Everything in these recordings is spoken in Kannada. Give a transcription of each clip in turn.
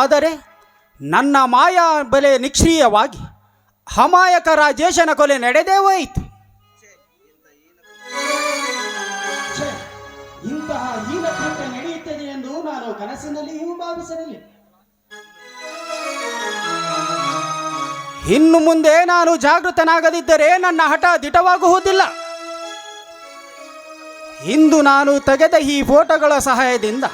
ಆದರೆ ನನ್ನ ಮಾಯಾ ಬಲೆ ನಿಷ್ಕ್ರಿಯವಾಗಿ ಹಮಾಯಕ ರಾಜೇಶನ ಕೊಲೆ ನಡೆದೇ ಹೋಯಿತು. ಕನಸಿನಲ್ಲಿಯೂ ಭಾವಿಸಿರಲಿಲ್ಲ ಇನ್ನು ಮುಂದೆ ನಾನು ಜಾಗೃತನಾಗದಿದ್ದರೆ ನನ್ನ ಹಠ ದಿಟವಾಗುವುದಿಲ್ಲ. ಇಂದು ನಾನು ತೆಗೆದ ಈ ಫೋಟೋಗಳ ಸಹಾಯದಿಂದ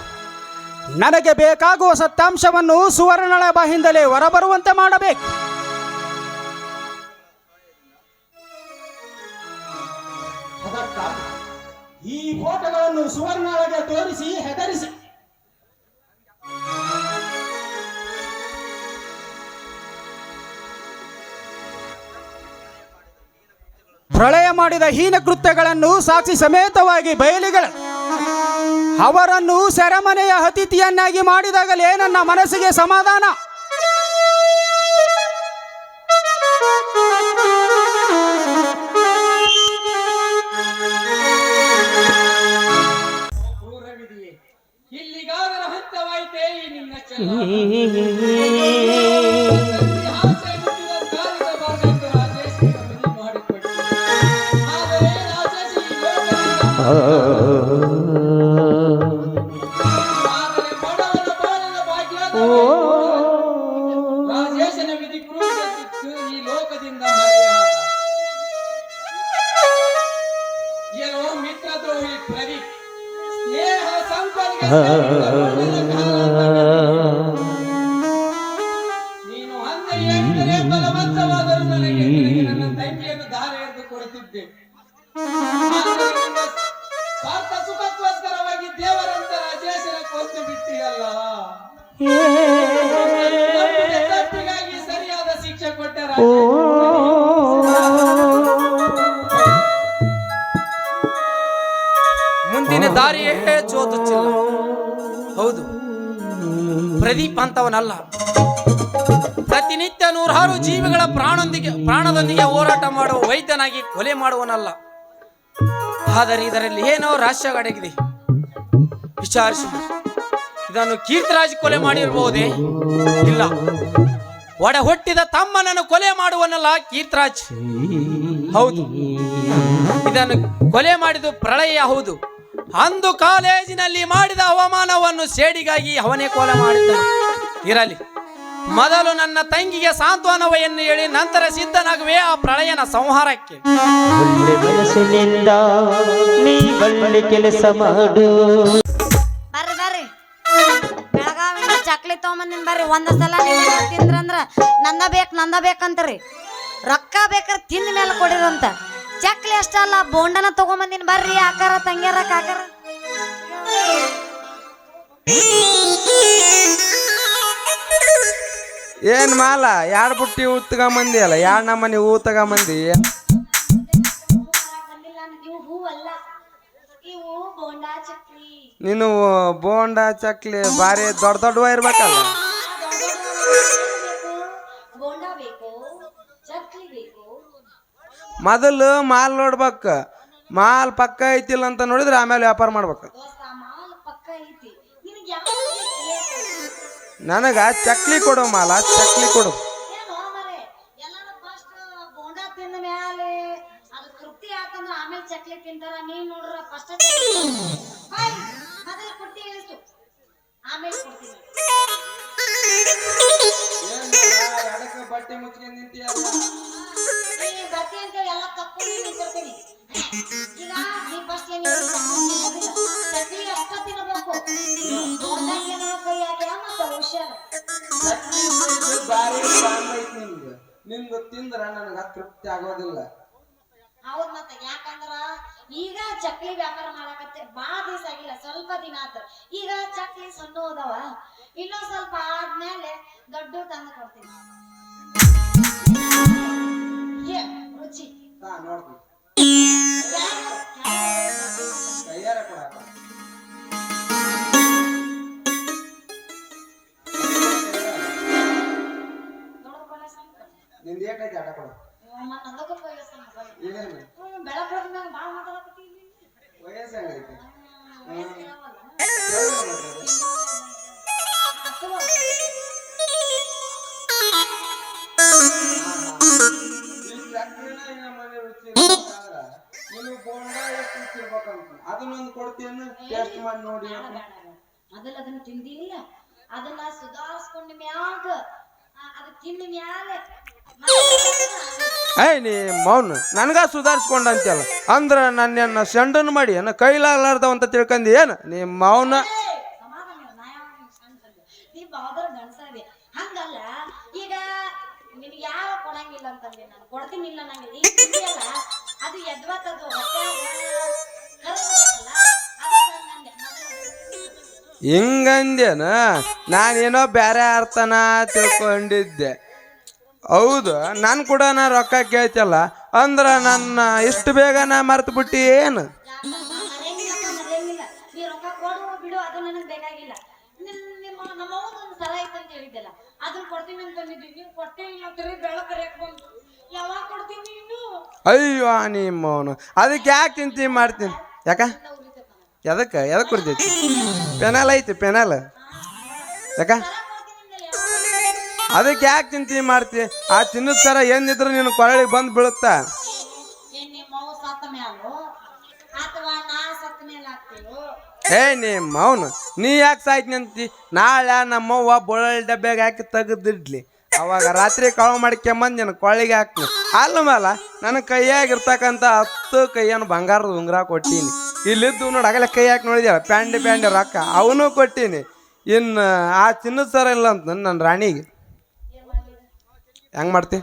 ನನಗೆ ಬೇಕಾಗುವ ಸತ್ಯಾಂಶವನ್ನು ಸುವರ್ಣಳ ಬಾಯಿಂದಲೇ ಹೊರಬರುವಂತೆ ಮಾಡಬೇಕು. ಈ ಫೋಟೋಗಳನ್ನು ಸುವರ್ಣಳಗೆ ತೋರಿಸಿ ಹೆದರಿಸಿ. ಪ್ರಳಯ ಮಾಡಿದ ಹೀನ ಕೃತ್ಯಗಳನ್ನು ಸಾಕ್ಷಿ ಸಮೇತವಾಗಿ ಬಯಲಿಗಳ. ಅವರನ್ನು ಸೆರೆಮನೆಯ ಅತಿಥಿಯನ್ನಾಗಿ ಮಾಡಿದಾಗಲೇ ನನ್ನ ಮನಸ್ಸಿಗೆ ಸಮಾಧಾನ. ಎರೆದು ಕೊಡುತ್ತಿದ್ದೆ ಸ್ವಾರ್ಥ ಸುಖಕ್ಕೋಸ್ಕರವಾಗಿ ದೇವರಂತ ರಾಜೇಶನ ಕೊಂದು ಬಿಟ್ಟಿಯಲ್ಲ. ತಪ್ಪಿಗಾಗಿ ಸರಿಯಾದ ಶಿಕ್ಷೆ ಕೊಟ್ಟರ ಮುಂದಿನ ದಾರಿಯೇ ಜೋತುಚ್ಚಿಲ್ಲ ಹೌದು. ಪ್ರದೀಪ್ ಅಂತವನಲ್ಲ. ಪ್ರತಿನಿತ್ಯ ನೂರಾರು ಜೀವಿಗಳ ಪ್ರಾಣದೊಂದಿಗೆ ಪ್ರಾಣದೊಂದಿಗೆ ಹೋರಾಟ ಮಾಡುವ ವೈದ್ಯನಾಗಿ ಕೊಲೆ ಮಾಡುವನಲ್ಲ. ಆದರೆ ಇದರಲ್ಲಿ ಏನೋ ರಹಸ್ಯ ವಿಚಾರಿಸಿ. ಇದನ್ನು ಕೀರ್ತಿರಾಜ್ ಕೊಲೆ ಮಾಡಿರಬಹುದೇ? ಇಲ್ಲ. ಒಡ ಹುಟ್ಟಿದ ತಮ್ಮನನ್ನು ಕೊಲೆ ಮಾಡುವನಲ್ಲ ಕೀರ್ತಿರಾಜ್. ಹೌದು. ಇದನ್ನು ಕೊಲೆ ಮಾಡಿದ್ದು ಪ್ರಳಯ ಹೌದು. ಅಂದು ಕಾಲೇಜಿನಲ್ಲಿ ಮಾಡಿದ ಅವಮಾನವನ್ನು ಸೇಡಿಗಾಗಿ ಅವನೇ ಕೊಲೆ ಮಾಡಿದ್ದ ಇರಲಿ. ಮೊದಲು ನನ್ನ ತಂಗಿಗೆ ಸಾಂತ್ವನವನ್ನು ಹೇಳಿ ನಂತರ ಸಿದ್ಧನಾಗುವೆ ಆ ಪ್ರಳಯನ ಸಂಹಾರಕ್ಕೆ. ಮನಸ್ಸಿನಿಂದ ನೀ ಒಳ್ಳೆ ಕೆಲಸ ಮಾಡು. ಬರ್ರಿ ಬರ್ರಿ. ಬೆಳಗಾವಿಂದ ಚಕ್ಲಿ ತಗೊಂಬಂದಿನ ಬರ್ರಿ. ಒಂದ ಸಲ ನೀವು ತಿಂದ್ರಂದ್ರ ನಂದ ಬೇಕು ನಂದ ಬೇಕಂತ್ರಿ ರೊಕ್ಕ ಬೇಕಾರೆ ತಿಂದ ಮೇಲೆ ಕೊಡಿರಂತ. ಚಕ್ಲಿ ಅಷ್ಟಲ್ಲ ಬೋಂಡನ ತಗೊಂಬಂದಿನ ಬರ್ರಿ. ಆಕಾರ ತಂಗ್ಯಾರ ಕಾಕಾರ? ಏನ್ ಮಾಲ, ಯಾರ್ ಬುಟ್ಟಿ ಹೂ ತಗೊಂಬಂದಿ ಅಲ್ಲ ಯಾರ ನಮ್ಮನೆ ಹೂ ತಗೊಂಬಂದಿ ನೀನು ಬೋಂಡ ಚಕ್ಲಿ ಬಾರಿ ದೊಡ್ಡ ದೊಡ್ಡವ ಇರ್ಬೇಕಲ್ಲ ಮೊದಲು ಮಾಲ್ ನೋಡ್ಬೇಕು. ಮಾಲ್ ಪಕ್ಕ ಐತಿಲ್ಲ ಅಂತ ನೋಡಿದ್ರೆ ಆಮೇಲೆ ವ್ಯಾಪಾರ ಮಾಡ್ಬೇಕು. ನನಗ ಚಕ್ಲಿ ಕೊಡು ಮಾಲ, ಚಕ್ಲಿ ಕೊಡು. ಬಟ್ಟೆ ಮುಚ್ಕೊಂಡ್ ಈ ಬಟ್ಟೆ ಅಂತ ಎಲ್ಲ ಕಪ್ಕೊಂಡು ನಿಂತಿರ್ತೀನಿ ಈಗ ಫಸ್ಟ್ ಅಷ್ಟ ತಿನ್ನಬೇಕು ಬೋಂಡಾ ಬಾರಿ ಐತಿ ನಿಮ್ದು. ನಿಮ್ದು ತಿಂದ್ರ ನನಗ ತೃಪ್ತಿ ಆಗೋದಿಲ್ಲ. ಹೌದ್ ಮತ್ತ ಯಾಕಂದ್ರ ಈಗ ಚಕ್ಲಿ ವ್ಯಾಪಾರ ಮಾಡಕತ್ತೆ ಬಾಳ ದಿವಸ ಆಗಿಲ್ಲ, ಸ್ವಲ್ಪ ದಿನ ಆತ. ಈಗ ಚಕ್ಲಿ ಸಣ್ಣ ಹೋದವ ಇನ್ನೊಂದ್ ಸ್ವಲ್ಪ ಆದ್ಮೇಲೆ ದೊಡ್ಡ ಅದನ್ನೊಂದು ಕೊಡ್ತೀನಿ ಟೆಸ್ಟ್ ಮಾಡಿ ನೋಡಿ ಬೇಡ, ಬೇಡ, ಬೇಡ. ಮೊದಲ ಅದನ್ನ ತಿಂದಿಲ್ಲ ಅದನ್ನ ಸುಧಾರಿಸ್ಕೊಂಡ ಮ್ಯಾಗ ಅದು ತಿಂದ ಮ್ಯಾಗ ಏಯ್ ನೀ ಮೌನ್ ನನಗ ಸುಧಾರಿಸ್ಕೊಂಡ ಅಂತಲ್ಲ ಅಂದ್ರ ನನ್ನ ಸೆಂಡನ್ ಮಾಡಿ ಏನ ಕೈಲಾಗ್ಲಾರ್ದವ ಅಂತ ತಿಳ್ಕಂದಿ ಏನು? ನೀ ಮೌನ. ಹಂಗಲ್ಲ ಈಗ ನಿಮ್ಗೆ ಯಾವ ಕೊಡಂಗಿಲ್ಲ ಅಂತಂದೆ ನಾನು. ಕೊಡ್ತೀನಿ ಇಲ್ಲ ನಂಗೆ ಹಿಂಗಂದೇನ ನಾನೇನೋ ಬೇರೆ ಅರ್ಥನ ತಿಳ್ಕೊಂಡಿದ್ದೆ. ಹೌದು ನಾನು ಕೂಡ ನಾ ರೊಕ್ಕ ಕೇಳ್ತಿಲ್ಲ. ಅಂದ್ರೆ ನನ್ನ ಇಷ್ಟು ಬೇಗ ನಾ ಮರ್ತು ಬಿಟ್ಟಿ ಏನು? ಅಯ್ಯೋ ನಿಮ್ಮವನು ಅದಕ್ಕೆ ಯಾಕೆ ಚಿಂತೆ ಮಾಡ್ತೀನಿ? ಯಾಕ? ಎದಕ್ಕೆ ಎದಕ್ಕೆ ಕುಡ್ದೈತಿ ಪೆನಾಲ್ ಐತಿ ಪೆನಾಲ್ ಯಾಕ? ಅದಕ್ಕೆ ಯಾಕೆ ತಿಂತಿ ಮಾಡ್ತಿ? ಆ ಚಿನ್ನದ ಸರ ಏನಿದ್ರು ನಿನ್ನ ಕೊರಳಿ ಬಂದು ಬೀಳುತ್ತಾ? ಏ, ನೀ ಮೌನ, ನೀ ಯಾಕೆ ಸಾಯ್ತಿ ನಿಂತಿ ನಾಳೆ ನಮ್ಮವ್ವ ಬೊಳ್ಳಿ ಡಬ್ಬೆಗೆ ಹಾಕಿ ತೆಗೆದಿಡ್ಲಿ. ಅವಾಗ ರಾತ್ರಿ ಕಾಳು ಮಾಡ್ಕೊಂಬಂದು ನಿನ್ನ ಕೊಳ್ಳಿಗೆ ಹಾಕ್ತೀನಿ. ಅಲ್ಲ ಮೇಲ ನನ್ನ ಕೈಯಾಗಿರ್ತಕ್ಕಂಥ ಹತ್ತು ಕೈಯನ್ನು ಬಂಗಾರದ ಉಂಗುರ ಕೊಟ್ಟೀನಿ. ಇಲ್ಲಿದ್ದು ನೋಡಿ ಆಗಲೇ ಕೈ ಹಾಕಿ ನೋಡಿದ್ಯಾಳ ಪ್ಯಾಂಡಿ ಪ್ಯಾಂಡೆ ರೊಕ್ಕ. ಅವನು ಕೊಟ್ಟೀನಿ. ಇನ್ನು ಆ ಚಿನ್ನದ ಸರ ಇಲ್ಲ ಅಂತ ನನ್ನ ರಾಣಿಗೆ. ಹೆಂಗೆ ಮಾಡ್ತಿ?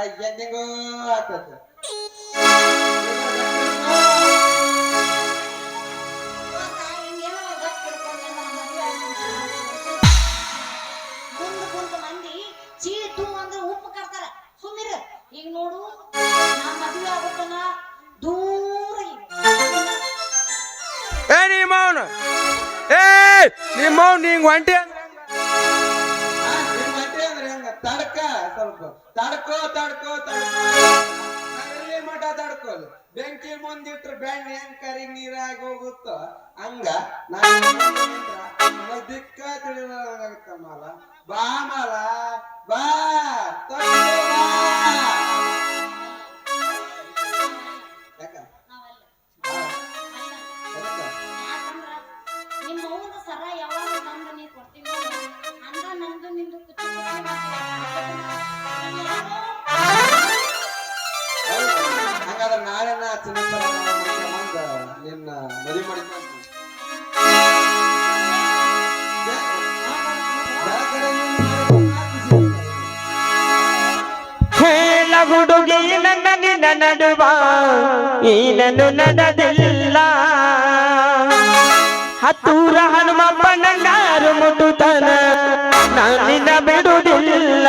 ಆಯ್ತು ಹೆಂಗ್ ನೀ ನಿಂಗ್ ಒಂಟಿ ತಡ್ಕ ಸ್ವಲ್ಪ. ತಡ್ಕೋ ತಡ್ಕೋ ತಡ್ಕೋ. ಮಠ ತಡ್ಕೋದು? ಬೆಂಕಿ ಮುಂದಿಟ್ರೆ ಬೆಣ್ಣೆ ಹೆಂಗ್ ಕರಿ ನೀರಾಗಿ ಹೋಗುತ್ತೋ? ಹಂಗ ನಾನು ದಿಕ್ಕ ತಿಳಿದಾಗತ್ತ ಮಾಲ. ಬಾ ಮಾಲ. ನಡುವ ಏನನ್ನು ನಡೆದಿಲ್ಲ ಹತ್ತೂರ ಹನುಮಪ್ಪನಂಗಾರು ಮುಟ್ಟುತ್ತಾನ ನಾನಿನ ಬಿಡುವುದಿಲ್ಲ.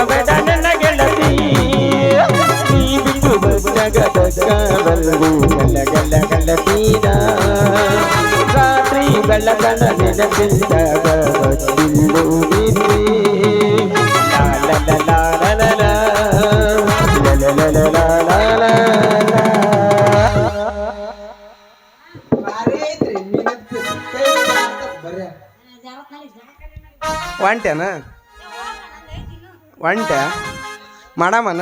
ಬಸವಡ ನನ್ನ ಗೆಳತಿ. ನೀ ಬಿಟ್ಟು ಜಗದ ಕಲಗು ಗಲ ಗಲ ಗಲ ತೀರ ರಾತ್ರಿ ಬೆಳಗನ ನೆನಪಿದ್ದಾಗ ಬಿಂದುವಿದ್ರಿ ಲಾಲ ಲಾಲ ಲಾಲ ಲಾಲ ಲಾಲ ಲಾಲ ಲಾಲ ಒಂಟೆನಾ ಒಂಟೆ. ಮಾಡಮನ?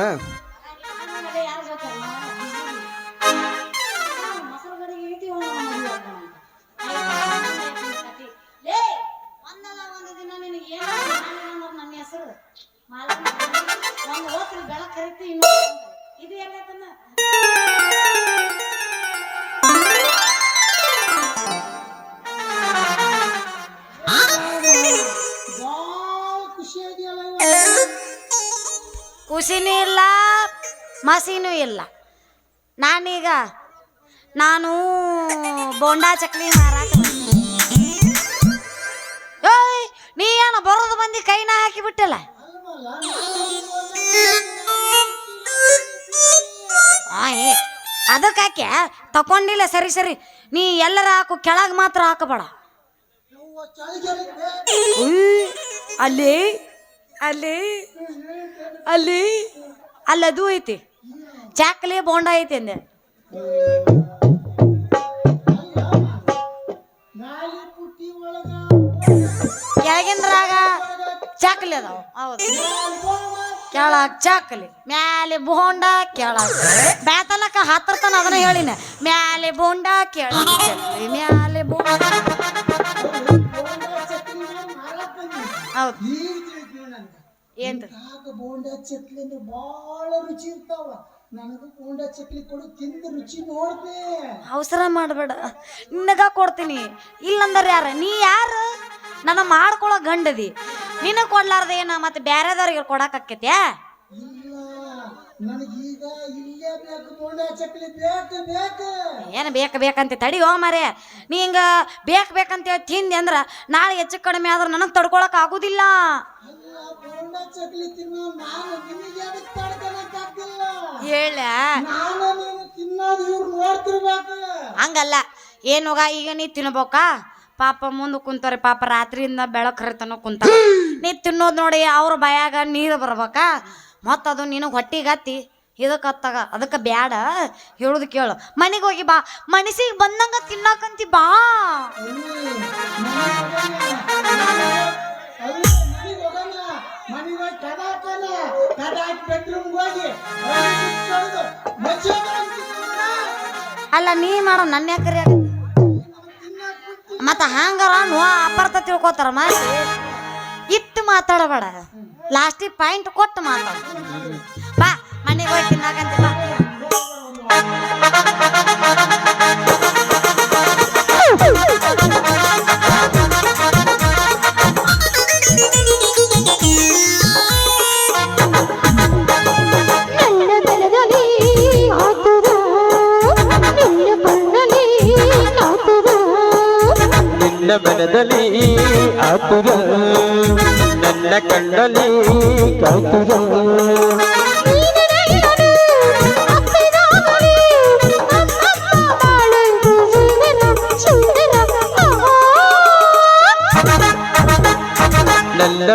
ಮಸಿನೂ ಇಲ್ಲ. ನಾನೀಗ ನಾನು ಬೋಂಡಾ ಚಕ್ಲಿ ಮಾರಾಟ ನೀ ಏನು ಬರೋದು ಬಂದು ಕೈನ ಹಾಕಿ ಬಿಟ್ಟಲ್ಲ? ಆ, ಏ ಅದಕ್ಕೆ ಹಾಕ್ಯ ತಕೊಂಡಿಲ್ಲ ಸರಿ ಸರಿ. ನೀ ಎಲ್ಲರ ಹಾಕು ಕೆಳಗೆ ಮಾತ್ರ ಹಾಕಬೇಡ. ಅಲ್ಲಿ ಅಲ್ಲಿ ಅಲ್ಲಿ ಅಲ್ಲದು ಐತಿ. ಚಾಕ್ಲಿ ಬೋಂಡ ಐತಿ ಅಂದೆ. ಕೆಳಗಿಂದ್ರಾಗ ಚಾಕ್ಲಿ ಅದಾವ. ಹೌದು. ಕೆಳಗ್ ಚಾಕ್ಲಿ ಮ್ಯಾಲೆ ಬೋಂಡ ಕೆಳಗ್ ಬ್ಯಾತಲಕ್ಕ ಹತ್ರ ತನ ಅದನ್ನ ಹೇಳಿನ. ಮ್ಯಾಲೆ ಬೋಂಡ ಕೆಳಗ್ ಚಕ್ಲಿ ಮ್ಯಾಲೆ ಬೋಂಡ. ಹೌದು. ಏನ್ ಆಗ ಬೋಂಡ ಚಕ್ಲಿ ಅಂದ್ರೆ ಬಹಳ ರುಚಿ ಇರ್ತಾವ. ನನಗೂ ಬೋಂಡ ಚಕ್ಲಿ ಕೊಡು ತಿಂದು ರುಚಿ ನೋಡ್ದೆ ಅವಸರ ಮಾಡಬೇಡ. ನಿನಗ ಕೊಡ್ತೀನಿ. ಇಲ್ಲಂದ್ರೆ ಯಾರ? ನೀ ಯಾರು? ನನ್ನ ಮಾಡ್ಕೊಳ್ಳೋ ಗಂಡದಿ. ನಿನಗೆ ಕೊಡ್ಲಾರ್ದ ಏನ ಮತ್ತೆ ಬೇರೆದವ್ರಿಗೆ ಇಲ್ಲೇ ಬೇಕು ಬೋಂಡ ಚಕ್ಲಿ ಬೇಕು ಬೇಕು. ಏನು ಬೇಕು ಬೇಕಂತ ತಡಿ ಹೋ ಮಾರೇ. ನೀ ಹಿಂಗ ಬೇಕು ಬೇಕಂತ ತಿಂದೆ ಅಂದ್ರ ನಾಳೆ ಹೆಚ್ಚು ಕಡಿಮೆ ಆದ್ರೆ ನನಗೆ ತಡ್ಕೊಳಕ್ ಆಗುದಿಲ್ಲ. ಬೋಂಡ ಚಕ್ಲಿ ತಿನ್ನೋ ನಾನು ನಿನಗೆ ಅದಕ್ಕೆ ತಡ್ಕೊಳಕ್ಕಾಗ್ತಿಲ್ಲ ಹೇಳ. ನಾನು ನೀನು ತಿನ್ನೋದು ಇವ್ರು ನೋಡ್ತಿರ್ಬೇಕು. ಹಂಗಲ್ಲ. ಏನುಗ ಈಗ ನೀ ತಿನ್ಬೇಕಾ. ಪಾಪ ಮುಂದೆ ಕುಂತಾರೆ ಪಾಪ ರಾತ್ರಿಯಿಂದ ಬೆಳಕು ಹರಿತನ ಕುಂತ ನೀ ತಿನ್ನೋದು ನೋಡಿ ಅವ್ರ ಬಾಯಾಗ ನೀರು ಬರ್ಬೇಕಾ. ಮತ್ತದು ನಿನಗೆ ಹೊಟ್ಟಿಗೆ ಹತ್ತಿ. ಇದಕ್ಕೆ ಅತ್ತಾಗ, ಅದಕ್ಕೆ ಬ್ಯಾಡ. ಹೇಳೋದು ಕೇಳು. ಮನೆಗೆ ಹೋಗಿ ಬಾ. ಮನಸ್ಸಿಗೆ ಬಂದಂಗ ತಿನ್ನಕಂತಿ ಬಾ. ಅಲ್ಲ, ನೀ ಮಾಡೋ ನನ್ನ ಯಾಕರಿ ಮತ್ತು ಹಂಗಾರ ನೋ ತಿಳ್ಕೊತಾರ ಮಾತಿ ಇಟ್ಟು ಮಾತಾಡಬೇಡ. ಲಾಸ್ಟಿಗೆ ಪಾಯಿಂಟ್ ಕೊಟ್ಟು ಮಾತಾಡ. ಬಾ. ಹೋಯ್ತು ನಾಗಂತ ನನ್ನ ಮನದಲ್ಲಿ ಆತುರ ನನ್ನ ಕಣ್ಣಲ್ಲಿ ಕಾತುರ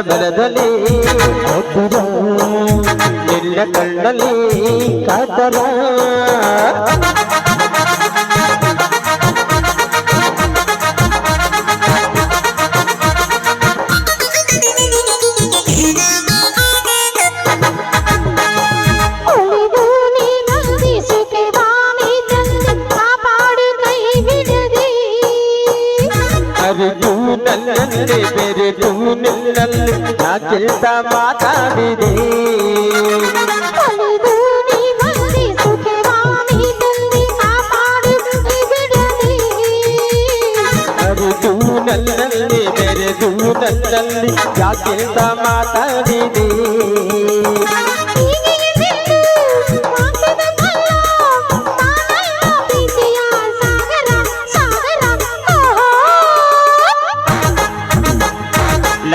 ಬೆಳೆದಲಿ ಒಬ್ಬರ ಎಲ್ಲ ಕಣ್ಣಲ್ಲಿ ಕಾತರ. ನನ್ನೇ ಬೆರೆತು ನಿನ್ನಲ್ಲಿ ನಾಕಿಂತ ಮಾತಾಡಿದೆ. ಅರಿದು ನನ್ನಲ್ಲಿ ಬೆರೆದು ನನ್ನಲ್ಲಿ ಯಾಕಿಂತ ಮಾತಾಡಿದೆ.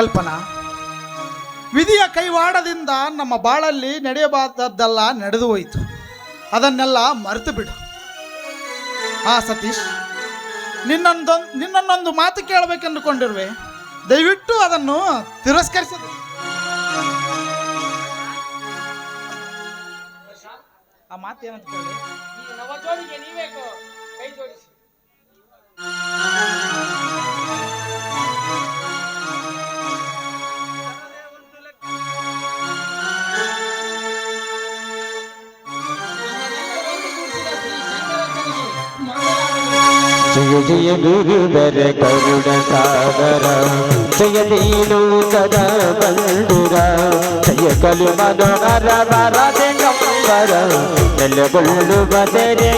ಕಲ್ಪನಾ ವಿಧಿಯ ಕೈವಾಡದಿಂದ ನಮ್ಮ ಬಾಳಲ್ಲಿ ನಡೆಯಬಾರದ್ದೆಲ್ಲ ನಡೆದು ಹೋಯಿತು. ಅದನ್ನೆಲ್ಲ ಮರೆತು ಬಿಡು. ಆ ಸತೀಶ್ ನಿನ್ನೊಂದು ನಿನ್ನನ್ನೊಂದು ಮಾತು ಕೇಳಬೇಕೆಂದುಕೊಂಡಿರುವೆ. ದಯವಿಟ್ಟು ಅದನ್ನು ತಿರಸ್ಕರಿಸಿದ ಆ ಮಾತು ಏನಂತ ಕೇಳಿ విజయ గురువర కరుణ సాగర. జయలీను కదా బంధుర. జయ కలు మనోహర వర నెలగొళ్ళు బదరే